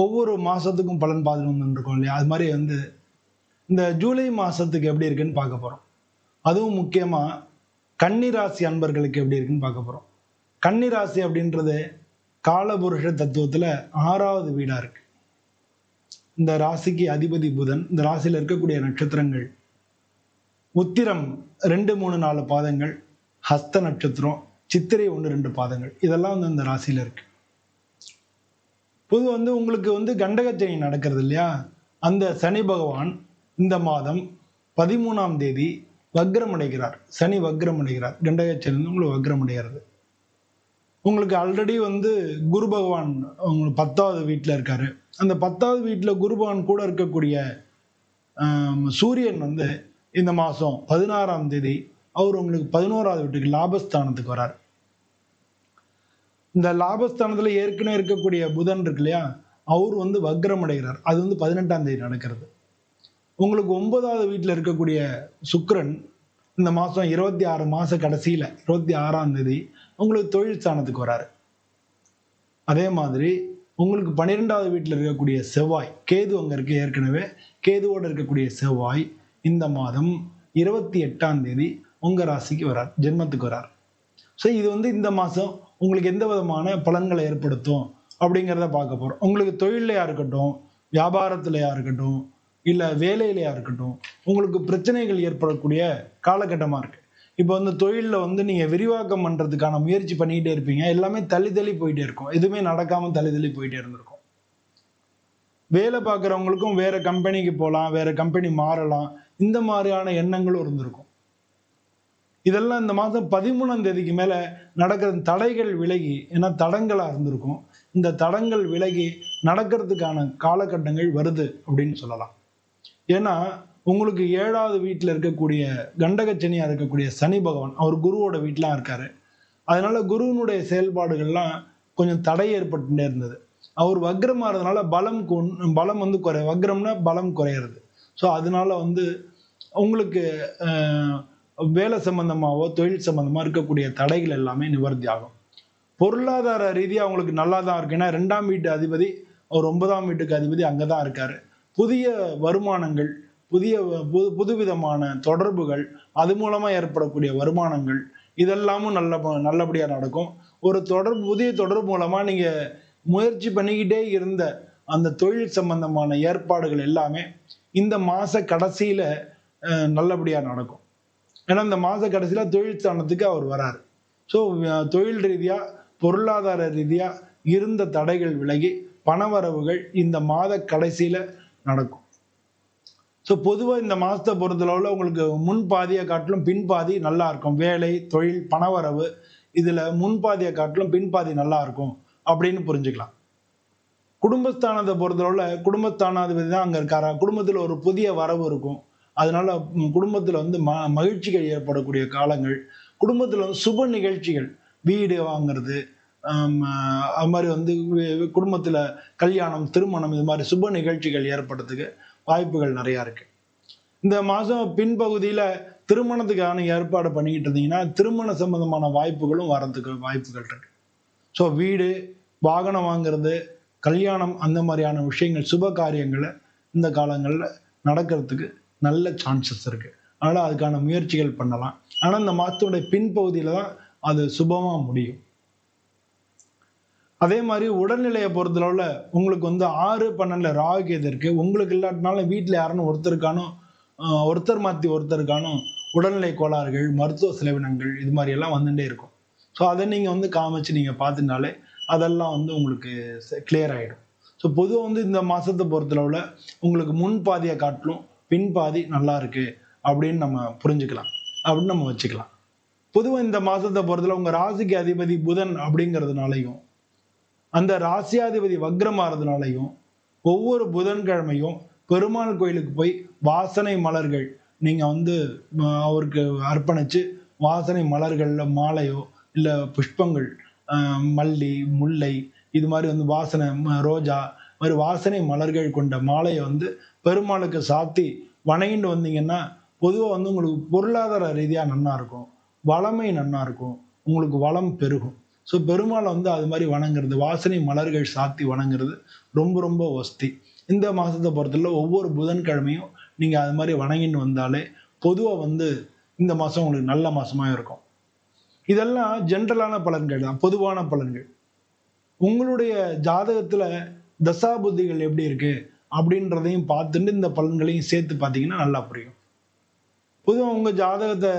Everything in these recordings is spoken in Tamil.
ஒவ்வொரு மாதத்துக்கும் பலன் பார்த்துட்டு வந்துருக்கோம் இல்லையா? அது மாதிரி வந்து இந்த ஜூலை மாதத்துக்கு எப்படி இருக்குன்னு பார்க்க போகிறோம் அதுவும் முக்கியமாக கன்னிராசி அன்பர்களுக்கு எப்படி இருக்குன்னு பார்க்க போகிறோம் கன்னிராசி அப்படின்றது காலபுருஷ தத்துவத்தில் ஆறாவது வீடாக இருக்கு. இந்த ராசிக்கு அதிபதி புதன் இந்த ராசியில் இருக்கக்கூடிய நட்சத்திரங்கள் உத்திரம் ரெண்டு மூணு நாலு பாதங்கள் ஹஸ்த நட்சத்திரம் சித்திரை ஒன்று ரெண்டு பாதங்கள் இதெல்லாம் வந்து இந்த ராசியில் இருக்கு. பொது வந்து உங்களுக்கு வந்து கண்டகச்சனி நடக்கிறது இல்லையா? அந்த சனி பகவான் இந்த மாதம் பதிமூணாம் தேதி வக்ரம் அடைகிறார். சனி வக்ரம் அடைகிறார். கண்டகச்சனி உங்களுக்கு வக்ரம் அடைகிறது. உங்களுக்கு ஆல்ரெடி வந்து குரு பகவான் உங்களுக்கு பத்தாவது வீட்டில் இருக்காரு. அந்த பத்தாவது வீட்டில் குரு பகவான் கூட இருக்கக்கூடிய சூரியன் வந்து இந்த மாதம் பதினாறாம் தேதி அவர் உங்களுக்கு பதினோராவது வீட்டுக்கு லாபஸ்தானத்துக்கு வரார். இந்த லாபஸ்தானத்துல ஏற்கனவே இருக்கக்கூடிய புதன் இருக்கு இல்லையா? அவர் வந்து வக்ரம் அடைகிறார். அது வந்து பதினெட்டாம் தேதி நடக்கிறது. உங்களுக்கு ஒன்பதாவது வீட்டில் இருக்கக்கூடிய சுக்கரன் இந்த மாதம் இருபத்தி ஆறு மாத கடைசியில் இருபத்தி ஆறாம் தேதி உங்களுக்கு தொழில் ஸ்தானத்துக்கு வராரு. அதே மாதிரி உங்களுக்கு பன்னிரெண்டாவது வீட்டில் இருக்கக்கூடிய செவ்வாய் கேது அங்கே இருக்கு ஏற்கனவே. கேதுவோடு இருக்கக்கூடிய செவ்வாய் இந்த மாதம் இருபத்தி எட்டாம் தேதி உங்கள் ராசிக்கு வரார் ஜென்மத்துக்கு வரார். ஸோ இது வந்து இந்த மாதம் உங்களுக்கு எந்த விதமான பலன்களை ஏற்படுத்தும் அப்படிங்கிறத பார்க்க போகிறோம் உங்களுக்கு தொழிலையா இருக்கட்டும் வியாபாரத்திலையா இருக்கட்டும் இல்லை வேலையிலையா இருக்கட்டும் உங்களுக்கு பிரச்சனைகள் ஏற்படக்கூடிய காலகட்டமாக இருக்கு. இப்போ வந்து தொழிலில் வந்து நீங்கள் விரிவாக்கம் பண்ணுறதுக்கான முயற்சி பண்ணிக்கிட்டே இருப்பீங்க. எல்லாமே தள்ளி தள்ளி போயிட்டே இருக்கும். எதுவுமே நடக்காமல் தள்ளி தள்ளி போயிட்டே இருந்திருக்கும். வேலை பார்க்குறவங்களுக்கும் வேற கம்பெனிக்கு போகலாம் வேற கம்பெனி மாறலாம். இந்த மாதிரியான எண்ணங்களும் இருந்திருக்கும். இதெல்லாம் இந்த மாதம் பதிமூணாம் தேதிக்கு மேலே நடக்கிற தடைகள் விலகி ஏன்னா தடங்களாக இருந்திருக்கும். இந்த தடங்கள் விலகி நடக்கிறதுக்கான காலகட்டங்கள் வருது அப்படின்னு சொல்லலாம். ஏன்னா உங்களுக்கு ஏழாவது வீட்டில் இருக்கக்கூடிய கண்டகச்சனியாக இருக்கக்கூடிய சனி பகவான் அவர் குருவோட வீட்டிலாம் இருக்கார். அதனால குருவினுடைய செயல்பாடுகள்லாம் கொஞ்சம் தடை ஏற்பட்டுட்டே இருந்தது. அவர் வக்ரமாக இருந்தனால பலம் பலம் வந்து குறை வக்ரம்னா பலம் குறையிறது. ஸோ அதனால வந்து உங்களுக்கு வேலை சம்பந்தமாவோ தொழில் சம்பந்தமா இருக்கக்கூடிய தடைகள் எல்லாமே நிவர்த்தி ஆகும். பொருளாதார ரீதியாக அவங்களுக்கு நல்லா தான் இருக்கு. ஏன்னா ரெண்டாம் வீட்டு அதிபதி அவர் ஒன்பதாம் வீட்டுக்கு அதிபதி அங்கே தான் இருக்காரு. புதிய வருமானங்கள் புதிய புது புதுவிதமான தொடர்புகள் அது மூலமாக ஏற்படக்கூடிய வருமானங்கள் இதெல்லாமும் நல்ல நல்லபடியாக நடக்கும். ஒரு தொடர்பு புதிய தொடர்பு மூலமாக நீங்கள் முயற்சி பண்ணிக்கிட்டே இருந்த அந்த தொழில் சம்பந்தமான ஏற்பாடுகள் எல்லாமே இந்த மாத கடைசியில் நல்லபடியாக நடக்கும். ஏன்னா இந்த மாத கடைசியில தொழில் ஸ்தானத்துக்கு அவர் வராரு. ஸோ தொழில் ரீதியா பொருளாதார ரீதியா இருந்த தடைகள் விலகி பணவரவுகள் இந்த மாத கடைசியில நடக்கும். ஸோ பொதுவாக இந்த மாதத்தை பொறுத்தளவில் உங்களுக்கு முன் பாதியை காட்டிலும் பின் பாதி நல்லா இருக்கும். வேலை தொழில் பணவரவு இதில் முன்பாதியை காட்டிலும் பின் பாதி நல்லா இருக்கும் அப்படின்னு புரிஞ்சுக்கலாம். குடும்பஸ்தானத்தை பொறுத்தளவில் குடும்பஸ்தானாதிபதி தான் அங்கே இருக்காரா? குடும்பத்தில் ஒரு புதிய வரவு இருக்கும். அதனால குடும்பத்தில் வந்து ம மகிழ்ச்சிகள் ஏற்படக்கூடிய காலங்கள் குடும்பத்தில் வந்து சுப நிகழ்ச்சிகள் வீடு வாங்கிறது அது மாதிரி வந்து குடும்பத்தில் கல்யாணம் திருமணம் இது மாதிரி சுப நிகழ்ச்சிகள் ஏற்படுறதுக்கு வாய்ப்புகள் நிறையா இருக்குது இந்த மாதம் பின்பகுதியில் திருமணத்துக்கான ஏற்பாடு பண்ணிக்கிட்டு இருந்தீங்கன்னா திருமண சம்பந்தமான வாய்ப்புகளும் வரதுக்கு வாய்ப்புகள் இருக்கு. ஸோ வீடு வாகனம் வாங்கிறது கல்யாணம் அந்த மாதிரியான விஷயங்கள் சுப காரியங்களை இந்த காலங்களில் நடக்கிறதுக்கு நல்ல சான்சஸ் இருக்கு. அதனால் அதுக்கான முயற்சிகள் பண்ணலாம். ஆனால் இந்த மாதத்துடைய பின்பகுதியில் தான் அது சுபமாக முடியும். அதே மாதிரி உடல்நிலையை பொறுத்தளவுல உங்களுக்கு வந்து ஆறு பன்னெண்டுல ராகு கேது இருக்கு. உங்களுக்கு இல்லாட்டினாலும் வீட்டில் யாருன்னு ஒருத்தருக்கானோ ஒருத்தர் மாற்றி ஒருத்தருக்கானும் உடல்நிலை கோளாறுகள் மருத்துவ செலவினங்கள் இது மாதிரி எல்லாம் வந்துட்டே இருக்கும். ஸோ அதை நீங்கள் வந்து காமிச்சு நீங்கள் பார்த்துனாலே அதெல்லாம் வந்து உங்களுக்கு கிளியர் ஆகிடும் ஸோ பொதுவாக வந்து இந்த மாதத்தை பொறுத்தளவில் உங்களுக்கு முன் பாதியை காட்டிலும் பின்பாதி நல்லா இருக்கு அப்படின்னு நம்ம புரிஞ்சுக்கலாம் அப்படின்னு நம்ம வச்சுக்கலாம். பொதுவாக இந்த மாதத்தை பொறுத்தல உங்கள் ராசிக்கு அதிபதி புதன் அப்படிங்கிறதுனாலையும் அந்த ராசியாதிபதி வக்ரமாறதுனாலையும் ஒவ்வொரு புதன்கிழமையும் பெருமாள் கோயிலுக்கு போய் வாசனை மலர்கள் நீங்க வந்து அவருக்கு அர்ப்பணிச்சு வாசனை மலர்கள்ல மாலையோ இல்ல புஷ்பங்கள் ஆஹ், மல்லி முல்லை இது மாதிரி வந்து வாசனை ரோஜா மாதிரி வாசனை மலர்கள் கொண்ட மாலையை வந்து பெருமாளுக்கு சாத்தி வணங்கிட்டு வந்தீங்கன்னா பொதுவாக வந்து உங்களுக்கு பொருளாதார ரீதியாக நன்னா இருக்கும். வளமை நன்னா இருக்கும். உங்களுக்கு வளம் பெருகும். ஸோ பெருமாளை வந்து அது மாதிரி வணங்குறது வாசனை மலர்கள் சாத்தி வணங்குறது ரொம்ப ரொம்ப வசதி. இந்த மாதத்தை பொறுத்தல ஒவ்வொரு புதன்கிழமையும் நீங்கள் அது மாதிரி வணங்கின்னு வந்தாலே பொதுவாக வந்து இந்த மாதம் உங்களுக்கு நல்ல மாதமாக இருக்கும். இதெல்லாம் ஜென்ரலான பலன்கள் தான் பொதுவான பலன்கள். உங்களுடைய ஜாதகத்தில் தசா புத்திகள் எப்படி இருக்குது அப்படின்றதையும் பார்த்துட்டு இந்த பலன்களையும் சேர்த்து பார்த்தீங்கன்னா நல்லா புரியும். பொதுவாக உங்கள் ஜாதகத்தை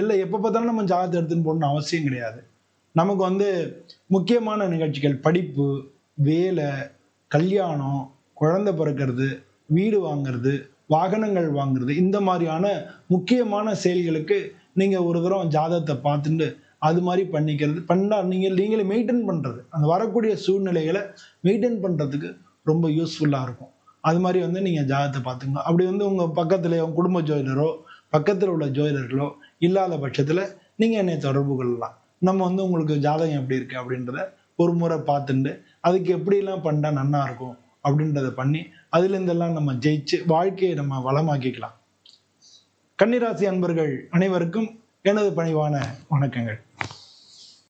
இல்லை எப்போ பார்த்தாலும் நம்ம ஜாதகத்தை எடுத்துன்னு போகணும்னு அவசியம் கிடையாது. நமக்கு வந்து முக்கியமான நிகழ்ச்சிகள் படிப்பு வேலை கல்யாணம் குழந்தை பிறக்கிறது வீடு வாங்குறது வாகனங்கள் வாங்குறது இந்த மாதிரியான முக்கியமான செயல்களுக்கு நீங்கள் ஒரு தரம் ஜாதகத்தை பார்த்துட்டு அது மாதிரி பண்ணிக்கிறது பண்ணால் நீங்கள் நீங்களே மெயின்டைன் பண்ணுறது அந்த வரக்கூடிய சூழ்நிலைகளை மெயின்டைன் பண்ணுறதுக்கு ரொம்ப யூஸ்ஃபுல்லாக இருக்கும். அது மாதிரி வந்து நீங்கள் ஜாதகத்தை பார்த்துங்க அப்படி வந்து உங்கள் பக்கத்தில் உங்கள் குடும்ப ஜோதிடரோ பக்கத்தில் உள்ள ஜோதிடர்களோ இல்லாத பட்சத்தில் நீங்கள் என்னை தொடர்பு கொள்ளலாம். நம்ம வந்து உங்களுக்கு ஜாதகம் எப்படி இருக்குது அப்படின்றத ஒரு முறை பார்த்துட்டு அதுக்கு எப்படிலாம் பண்ணால் நன்னா இருக்கும் அப்படின்றத பண்ணி அதுலேருந்தெல்லாம் நம்ம ஜெயிச்சு வாழ்க்கையை நம்ம வளமாக்கிக்கலாம். கன்னிராசி அன்பர்கள் அனைவருக்கும் எனது பணிவான வணக்கங்கள்.